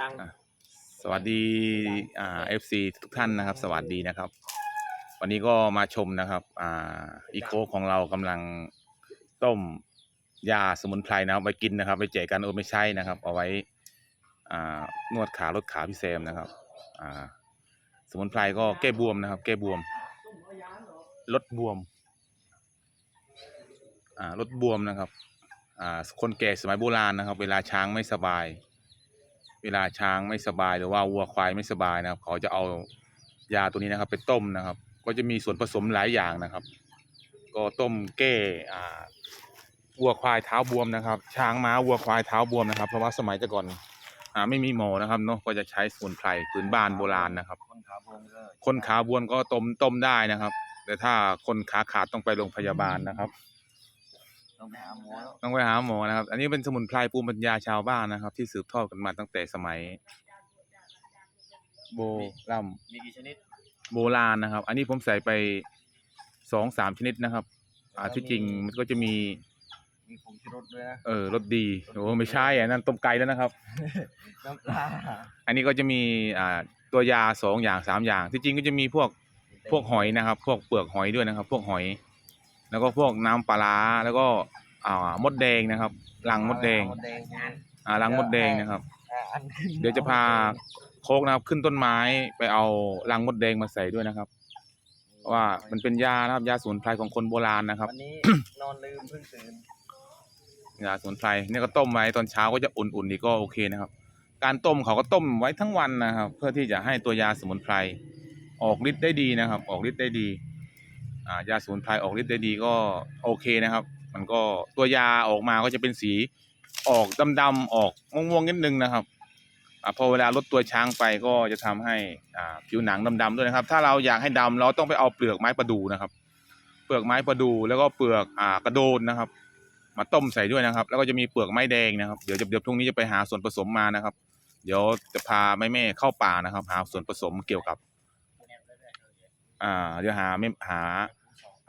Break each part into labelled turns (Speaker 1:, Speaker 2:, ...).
Speaker 1: ดัง
Speaker 2: อะสวัสดีอ่าเอฟซีทุกท่านนะครับ สวัสดีนะครับ วันนี้ก็มาชมนะครับอ่าอีโคของเรากำลังต้มยาสมุนไพรนะครับไปกินนะครับ ไปแจกกันโอไม่ใช่นะครับ เอาไว้อ่านวดขาลดขาพี่เซมนะครับอ่าสมุนไพรก็แก้บวมนะครับ แก้บวม ลดบวมอ่าลดบวมนะครับอ่าคนแก่สมัยโบราณนะครับ เวลาช้างไม่สบาย เวลาช้างไม่สบายหรือว่าวัวควายไม่สบายนะครับ เขาจะเอายาตัวนี้นะครับ ไปต้มนะครับ ก็จะมีส่วนผสมหลายอย่างนะครับ ก็ต้มแก้อ่าวัวควายเท้าบวมนะครับ ช้างม้าวัวควายเท้าบวมนะครับ เพราะว่าสมัยแต่ก่อนอ่าไม่มีหมอนะครับเนาะก็จะใช้สมุนไพรพื้นบ้านโบราณนะครับ
Speaker 1: คนขาพงก็
Speaker 2: คนขาบวมก็ต้มต้มได้นะครับ แต่ถ้าคนขาขาดต้องไปโรงพยาบาลนะครับ
Speaker 1: ต้องไปหาหมอแล้ว
Speaker 2: ต้องไปหาหมอนะครับ อันนี้เป็นสมุนไพรภูมิปัญญาชาวบ้านนะครับ ที่สืบทอดกันมาตั้งแต่สมัย โบราณ
Speaker 1: มีกี่ชนิด
Speaker 2: โบราณนะครับ อันนี้ผมใส่ไปสองสามชนิดนะครับ อ่าที่จริงมันก็จะมี
Speaker 1: มีผงชูรสด้วยนะ
Speaker 2: เออรสดีโอ้ไม่ใช่อันนั้นต้มไก่แล้วนะครับ
Speaker 1: น้ำปลา
Speaker 2: อันนี้ก็จะมีอ่าตัวยาสองอย่างสามอย่าง ที่จริงก็จะมีพวกพวกหอยนะครับ พวกเปลือกหอยด้วยนะครับ พวกหอย แล้วก็พวกน้ำปลาร้าแล้วก็อ่ามดแดงนะครับรังมดแดง
Speaker 1: มดแดง
Speaker 2: อ่ารังมดแดงนะครับ
Speaker 1: อ่าอันขึ้น
Speaker 2: เดี๋ยวจะพาโคกนะครับขึ้นต้นไม้ไปเอารังมดแดงมาใส่ด้วยนะครับเพราะว่ามันเป็นยานะครับยาสมุนไพรของคนโบราณนะครับ
Speaker 1: วันนี้นอนลืมเพิ่งตื่น
Speaker 2: ยาสมุนไพรเนี่ยก็ต้มไว้ตอนเช้าก็จะอุ่นๆดีก็โอเคนะครับ การต้มเขาก็ต้มไว้ทั้งวันนะครับ เพื่อที่จะให้ตัวยาสมุนไพรออกฤทธิ์ได้ดีนะครับ ออกฤทธิ์ได้ดีอ่ายาสมุนไพรออกฤทธิ์ได้ดีก็โอเคนะครับ มันก็ตัวยาออกมาก็จะเป็นสีออกดำๆออกม่วงๆนิดนึงนะครับอพอเวลาลดตัวช้างไปก็จะทำให้ผิวหนังดำๆด้วยนะครับ ถ้าเราอยากให้ดำเราต้องไปเอาเปลือกไม้ประดูนะครับ เปลือกไม้ประดูแล้วก็เปลือกอกระโดนนะครับ มาต้มใส่ด้วยนะครับ แล้วก็จะมีเปลือกไม้แดงนะครับเดี๋ยวจะเดี๋ยวพรุ่งนี้จะไปหาส่วนผสมมานะครับ เดี๋ยวจะพาแม่แม่เข้าป่านะครับ หาส่วนผสมเกี่ยวกับ อ่าเดี๋ยวหาไม่หา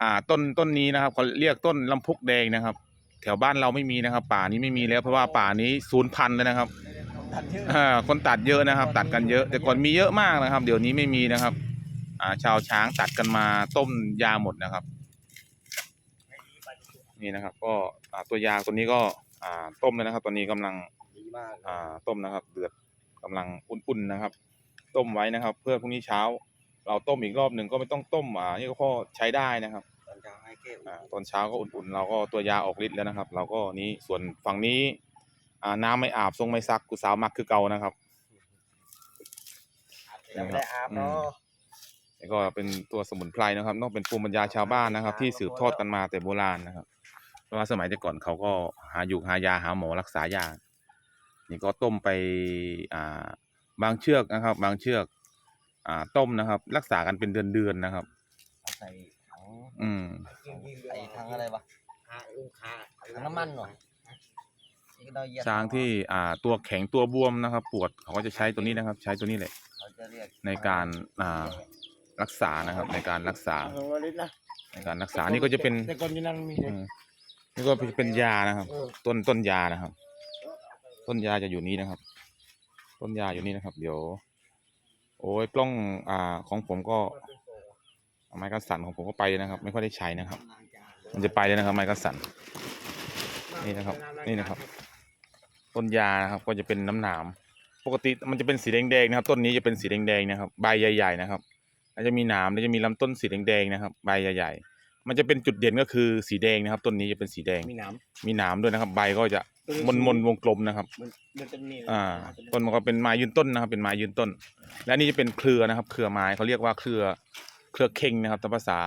Speaker 2: อ่าต้นต้นนี้นะครับเขาเรียกต้นลำพุกแดงนะครับ แถวบ้านเราไม่มีนะครับ ป่านี้ไม่มีแล้วเพราะว่าป่านี้ศูนย์พันธุ์เลยนะครับ
Speaker 1: ตัดเยอะ
Speaker 2: อ่าคนตัดเยอะนะครับ ตัดกันเยอะ แต่ก่อนมีเยอะมากนะครับ เดี๋ยวนี้ไม่มีนะครับ อ่า ชาวช้างตัดกันมาต้มยาหมดนะครับ นี่นะครับ ก็อ่าตัวยาตัวนี้ก็อ่าต้มแล้วนะครับ ตอนนี้กำลัง
Speaker 1: ดีมาก
Speaker 2: อ่าต้มนะครับ เดือดกำลังอุ่นๆนะครับ ต้มไว้นะครับ เพื่อพรุ่งนี้เช้า เราต้มอีกรอบหนึ่งก็ไม่ต้องต้มอ่านี่ก็พอใช้ได้นะครับ
Speaker 1: ตอนเช้าให้แก้ว
Speaker 2: อ่าตอนเช้าก็อุ่นๆ เราก็ตัวยาออกฤทธิ์แล้วนะครับ เราก็นี้ส่วนฝั่งนี้อ่าน้ำไม่อาบทรงไม่ซักกูสาวมักคือเก่านะครับ
Speaker 1: ยังไม่ได้อาบเนาะ
Speaker 2: นี่ก็เป็นตัวสมุนไพรนะครับเนอกเป็นภูมิปัญญาชาวบ้านนะครับ ที่สืบทอดกันมาแต่โบราณนะครับ เพราะว่าสมัยแต่ก่อนเขาก็หาอยู่หายาหาหมอรักษายานี่ก็ต้มไปอ่าบางเชือกนะครับ บางเชือก อ่าต้มนะครับ รักษากันเป็นเดือนๆนะครับ
Speaker 1: เอาใส่ถัง
Speaker 2: อืม
Speaker 1: ใส่ถังอะไรวะถังน้ำมันหน่อยนี่ก็ได้เย็น
Speaker 2: ช้างที่อ่าตัวแข็งตัวบวมนะครับ ปวดเขาก็จะใช้ตัวนี้นะครับ ใช้ตัวนี้แหละ
Speaker 1: เขาจะเรียก
Speaker 2: ในการอ่ารักษานะครับ ในการรักษา
Speaker 3: เออวลิตนะ
Speaker 2: ในการรักษานี่ก็จะเป็น
Speaker 3: แต่ก่อนที่นั่นมี
Speaker 2: อืมนี่ก็เป็นยานะครับ
Speaker 3: เออ
Speaker 2: ต้นต้นยานะครับ ต้นยาจะอยู่นี้นะครับ ต้นยาอยู่นี่นะครับ เดี๋ยว โอ้ยกล้องอ่าของผมก็ไม้กระสันของผมก็ไปนะครับ ไม่ค่อยได้ใช้นะครับ มันจะไปเลยนะครับ ไม้กระสันนี่นะครับ นี่นะครับ ต้นยานะครับ ก็จะเป็นน้ำหนามปกติมันจะเป็นสีแดงๆนะครับ ต้นนี้จะเป็นสีแดงๆนะครับ ใบใหญ่ๆนะครับแล้วจะมีหนามแล้วจะมีลำต้นสีแดงๆนะครับ ใบใหญ่ๆมันจะเป็นจุดเด่นก็คือสีแดงนะครับ ต้นนี้จะเป็นสีแดง
Speaker 3: มีหน้
Speaker 2: มีหนามด้วยนะครับ ใบก็จะำ มนมนๆวงกลมนะครับ
Speaker 3: มันมันจะมี
Speaker 2: อ่า ต้นมันก็เป็นไม้ยืนต้นนะครับ เป็นไม้ยืนต้น และนี่จะเป็นเครือนะครับ เครือไม้เขาเรียกว่าเครือ เครือเค็งนะครับตามภาษา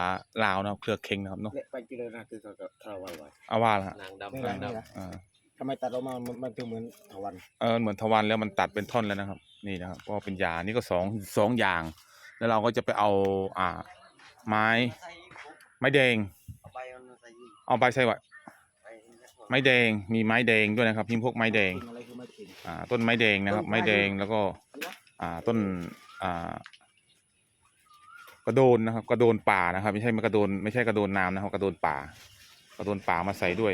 Speaker 2: ลาวนะครับ เครือเค็งนะครับเนาะ
Speaker 3: เนี่ยไปกิโลนะคือเขาก็เท่าไว้ไว้
Speaker 2: อาว่าละฮะ
Speaker 1: นาง
Speaker 3: นี่
Speaker 1: ดำ
Speaker 3: แหละ
Speaker 1: นาง
Speaker 3: นี่
Speaker 1: ดำ
Speaker 3: แหละ
Speaker 2: อ่า
Speaker 3: ทำไมตัดออกมามันมันถึงเหมือนถาวัน
Speaker 2: เออเหมือนทวันแล้วมันตัดเป็นท่อนแล้วนะครับ นี่นะครับก็เป็นยานี่ก็สองสองอย่าง แล้วเราก็จะไปเอาอ่า ไม้
Speaker 1: ใส่
Speaker 2: ไม้แดง
Speaker 1: เอาไปมันใส่อีก
Speaker 2: เอาไปใส่ไว้
Speaker 1: ไป
Speaker 2: ไม้แดงมีไม้แดงด้วยนะครับพิมพ์พวกไม้แดง
Speaker 3: กินอะไรคือไม่กิน
Speaker 2: อ่าต้นไม้แดงนะครับ
Speaker 3: ต้นไม้
Speaker 2: ไม้แดงแล้วก็อ่าต้นอ่ากระโดนนะครับ กระโดนป่านะครับ ไม่ใช่กระโดนไม่ใช่กระโดนน้ำนะครับ กระโดนป่า กระโดนป่ามาใส่ด้วย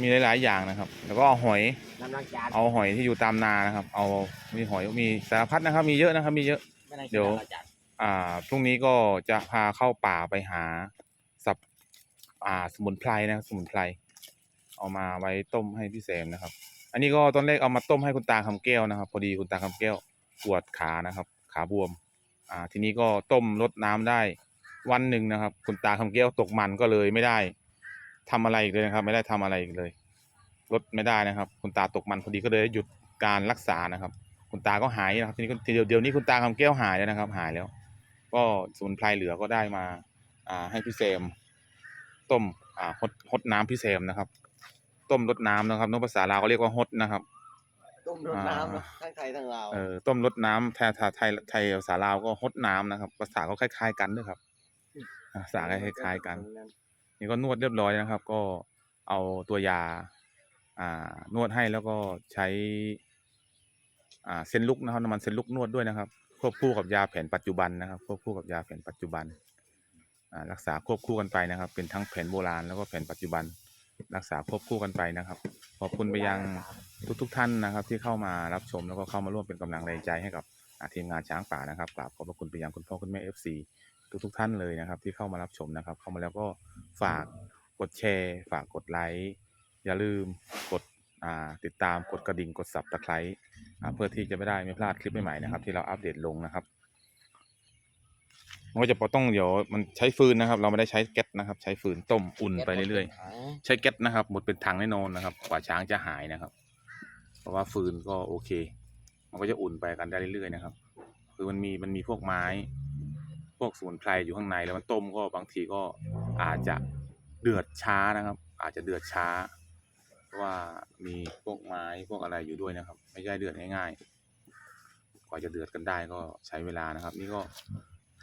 Speaker 2: มีหลายๆอย่างนะครับ แล้วก็เอาหอย
Speaker 3: น้ำล้างจาน
Speaker 2: เอาหอยที่อยู่ตามนานะครับ เอามีหอยมีสารพัดนะครับ มีเยอะนะครับ มีเยอะ
Speaker 1: ไม่ได้
Speaker 2: เดี๋ยว
Speaker 1: อาจารย์
Speaker 2: อ่าพรุ่งนี้ก็จะพาเข้าป่าไปหาสับอ่าสมุนไพรนะครับสมุนไพร เอามาไว้ต้มให้พี่แซมนะครับ อันนี้ก็ตอนแรกเอามาต้มให้คุณตาคำแก้วนะครับ พอดีคุณตาคำแก้วปวดขานะครับ ขาบวม อ่า ทีนี้ก็ต้มลดน้ำได้ วันหนึ่งนะครับ คุณตาคำแก้วตกมันก็เลยไม่ได้ทำอะไรอีกเลยนะครับ ไม่ได้ทำอะไรอีกเลยลดไม่ได้นะครับ คุณตาตกมันพอดีก็เลยหยุดการรักษานะครับ คุณตาก็หายนะครับ ทีนี้เดี๋ยวเดี๋ยวนี้คุณตาคำแก้วหายแล้วนะครับ หายแล้ว ก็สมุนไพรเหลือก็ได้มา อ่า ให้พี่เซมต้มอ่าฮดฮดน้ำพี่เซมนะครับ ต้มรดน้ำนะครับนกภาษาลาวก็เรียกว่าฮดนะครับ
Speaker 1: ต้มรดน้
Speaker 2: อ่าำ
Speaker 1: ทั้งไทยทั้งลาว
Speaker 2: เอ่อต้มรดน้ำไทยไทยไทยไทยภาษาลาวก็ฮดน้ำนะครับ ภาษาก็คล้าย ๆ กันด้วยครับอ่าภาษาก็คล้ายๆกัน นี่ก็นวดเรียบร้อยนะครับ ก็เอาตัวยา อ่านวดให้แล้วก็ใช้ อ่าเซนลุกนะครับน้ำมันเซนลุกนวดด้วยนะครับ ควบคู่กับยาแผนปัจจุบันนะครับ ควบคู่กับยาแผนปัจจุบันอ่ารักษาควบคู่กันไปนะครับ เป็นทั้งแผนโบราณแล้วก็แผนปัจจุบัน รักษาควบคู่กันไปนะครับ ขอบคุณไปยังทุกๆทท่านนะครับ ที่เข้ามารับชมแล้วก็เข้ามาร่วมเป็นกำลังแรงใจให้กับทีมงานช้างป่านะครับกราบขอบพระคุณไปยังคุณพ่อคุณแม่ FC ทุกๆท่านเลยนะครับ ที่เข้ามารับชมนะครับ เข้ามาแล้วก็ฝากกดแชร์ ฝากกดไลค์อย่าลืมกดติดตามกดกระดิ่งกดสับตะไคร้เพื่อที่จะไม่ได้ไม่พลาดคลิปใหม่ๆนะครับ ที่เราอัปเดตลงนะครับ มันก็จะต้องเดี๋ยวมันใช้ฟืนนะครับ เราไม่ได้ใช้แก๊สนะครับ ใช้ฟืนต้มอุ่นไปเรื่อยๆ ใช้แก๊สนะครับ หมดเป็นถังแน่นอนนะครับ กว่าช้างจะหายนะครับ เพราะว่าฟืนก็โอเค มันก็จะอุ่นไปกันได้เรื่อยๆนะครับ คือมันมีมันมีพวกไม้ พวกสมุนไพรอยู่ข้างในแล้วมันต้มก็บางทีก็อาจจะเดือดช้านะครับ อาจจะเดือดช้า เพราะว่ามีพวกไม้พวกอะไรอยู่ด้วยนะครับ ไม่ใช่เดือดง่ายๆ กว่าจะเดือดกันได้ก็ใช้เวลานะครับ นี่ก็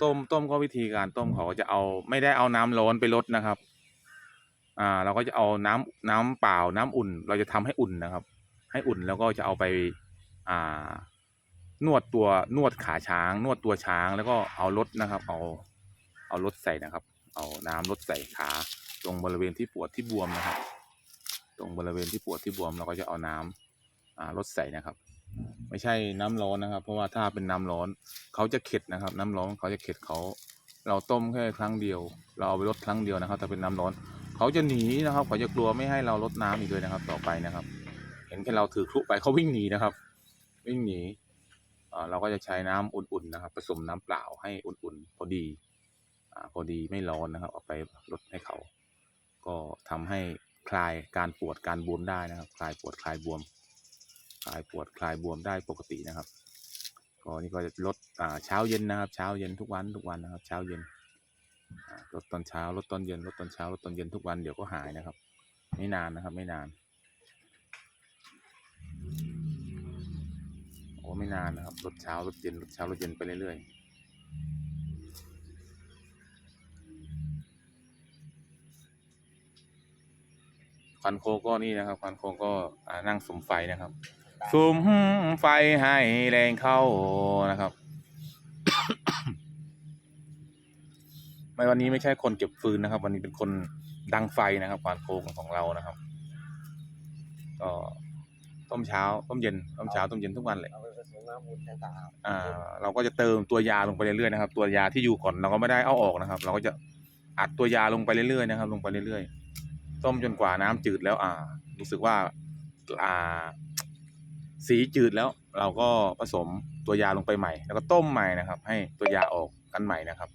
Speaker 2: ต้มต้มก็วิธีการต้มเขาก็จะเอา ไม่ได้เอาน้ำร้อนไปลดนะครับ อ่า เราก็จะเอาน้ำน้ำเปล่าน้ำอุ่น เราจะทำให้อุ่นนะครับ ให้อุ่นแล้วก็จะเอาไปอ่านวดตัวนวดขาช้าง นวดตัวช้างแล้วก็เอารถนะครับ เอาเอารถใส่นะครับ เอาน้ำรถใส่ขาตรงบริเวณที่ปวดที่บวมนะครับ ตรงบริเวณที่ปวดที่บวมเราก็จะเอาน้ำอ่ารถใส่นะครับ ไม่ใช่น้ำร้อนนะครับ เพราะว่าถ้าเป็นน้ำร้อนเขาจะเข็ดนะครับ น้ำร้อนเขาจะเข็ดเขาเราต้มแค่ครั้งเดียว เราเอาไปลดครั้งเดียวนะครับถ้าเป็นน้ำร้อนเขาจะหนีนะครับเขาจะกลัวไม่ให้เราลดน้ำอีกเลยนะครับ ต่อไปนะครับ เห็นแค่เราถือครุไปเขาวิ่งหนีนะครับ วิ่งหนีเราก็จะใช้น้ำอุ่นๆนะครับ ผสมน้ำเปล่าให้อุ่นๆพอดีอพอดีไม่ร้อนนะครับ เอาไปลดให้เขา ก็ทำให้คลายการปวดการบวมได้นะครับ คลายปวดคลายบวม คลายปวดคลายบวมได้ปกตินะครับก็นี่ก็จะลดอ่าเช้าเย็นนะครับ เช้าเย็นทุกวันทุกวันนะครับ เช้าเย็นลดตอนเช้าลดตอนเย็นลดตอนเช้าลดตอนเย็นทุกวันเดี๋ยวก็หายนะครับ ไม่นานนะครับไม่นานโอ้ไม่นานนะครับลดเช้าลดเย็นลดเช้าลดเย็นไปเรื่อยๆควันโคก็นี่นะครับควันโคก็นั่งสมไฟนะครับ สุมไฟให้แรงเข้านะครับ ไม่วันนี้ไม่ใช่คนเก็บฟืนนะครับ วันนี้เป็นคนดังไฟนะครับควานโคงของเรานะครับ ก็ต้มเช้า ต้มเย็น ต้มเช้า ต้มเย็นทุกวันเลย
Speaker 1: เอาไปผสมน้ำอุ่นต่าง
Speaker 2: อ่า เราก็จะเติมตัวยาลงไปเรื่อยๆนะครับ ตัวยาที่อยู่ก่อนเราก็ไม่ได้เอาออกนะครับ เราก็จะอัดตัวยาลงไปเรื่อยๆนะครับ ลงไปเรื่อยๆ ต้มจนกว่าน้ำจืดแล้ว อ่า รู้สึกว่า อ่า สีจืดแล้วเราก็ผสมตัวยาลงไปใหม่ แล้วก็ต้มใหม่นะครับ ให้ตัวยาออกกันใหม่นะครับ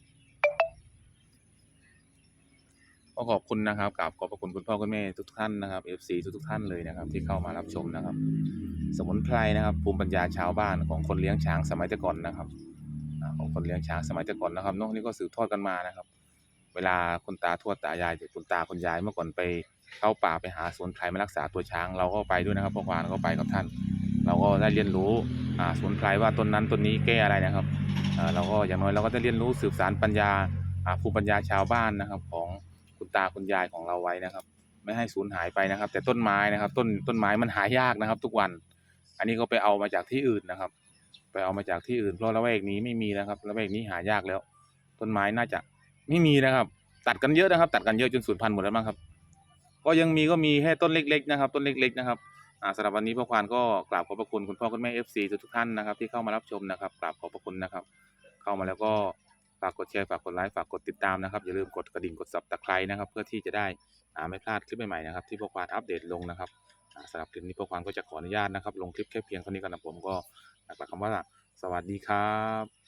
Speaker 2: ก็ขอบคุณนะครับกราบขอบพระคุณคุณพ่อคุณแม่ทุกท่านนะครับ FC ทุกทุกๆท่านเลยนะครับ ที่เข้ามารับชมนะครับ สมุนไพรนะครับ ภูมิปัญญาชาวบ้านของคนเลี้ยงช้างสมัยแต่ก่อนนะครับของคนเลี้ยงช้างสมัยแต่ก่อนนะครับนอะนี่ก็สืบทอดกันมานะครับ เวลาคุณตาทวดตายายคุณตาคุณยายเมื่อก่อนไปเข้าป่าไปหาสมุนไพรมารักษาตัวช้าง เราก็ไปด้วยนะครับพวกวานก็ไปกับท่าน เราก็ได้เรียนรู้สมุนไพรว่าต้นนั้นต้นนี้แก้อะไรนะครับเราก็อย่างน้อยเราก็ได้เรียนรู้สืบสานปัญญาภูมิปัญญาชาวบ้านนะครับ ของคุณตาคุณยายของเราไว้นะครับ ไม่ให้สูญหายไปนะครับ แต่ต้นไม้นะครับ ต้นต้นไม้มันหายากนะครับ ทุกวัน อันนี้ก็ไปเอามาจากที่อื่นนะครับ ไปเอามาจากที่อื่นเพราะละแวกนี้ไม่มีนะครับละแวกนี้หายากแล้ว ต้นไม้น่าจะไม่มีนะครับ ตัดกันเยอะนะครับ ตัดกันเยอะจนสูญพันธุ์หมดแล้วมั้งครับ ก็ยังมีก็มีแค่ต้นเล็ก ๆ นะครับ ต้นเล็ก ๆ นะครับ สำหรับวันนี้พ่อควานก็กราบขอบพระคุณคุณพ่อคุณแม่ FC ทุกท่านนะครับที่เข้ามารับชมนะครับกราบขอบพระคุณนะครับ เข้ามาแล้วก็ฝากกดแชร์ฝากกดไลค์ฝากกดติดตามนะครับอย่าลืมกดกระดิ่งกดสับตะไคร้นะครับเพื่อที่จะได้อ่าไม่พลาดคลิปใหม่ๆนะครับที่พ่อควานอัปเดตลงนะครับอ่าสำหรับคลิปนี้พ่อควานก็จะขออนุญาตนะครับลงคลิปแค่เพียงเท่านี้กันนะผมก็ฝากคำว่าสวัสดีครับ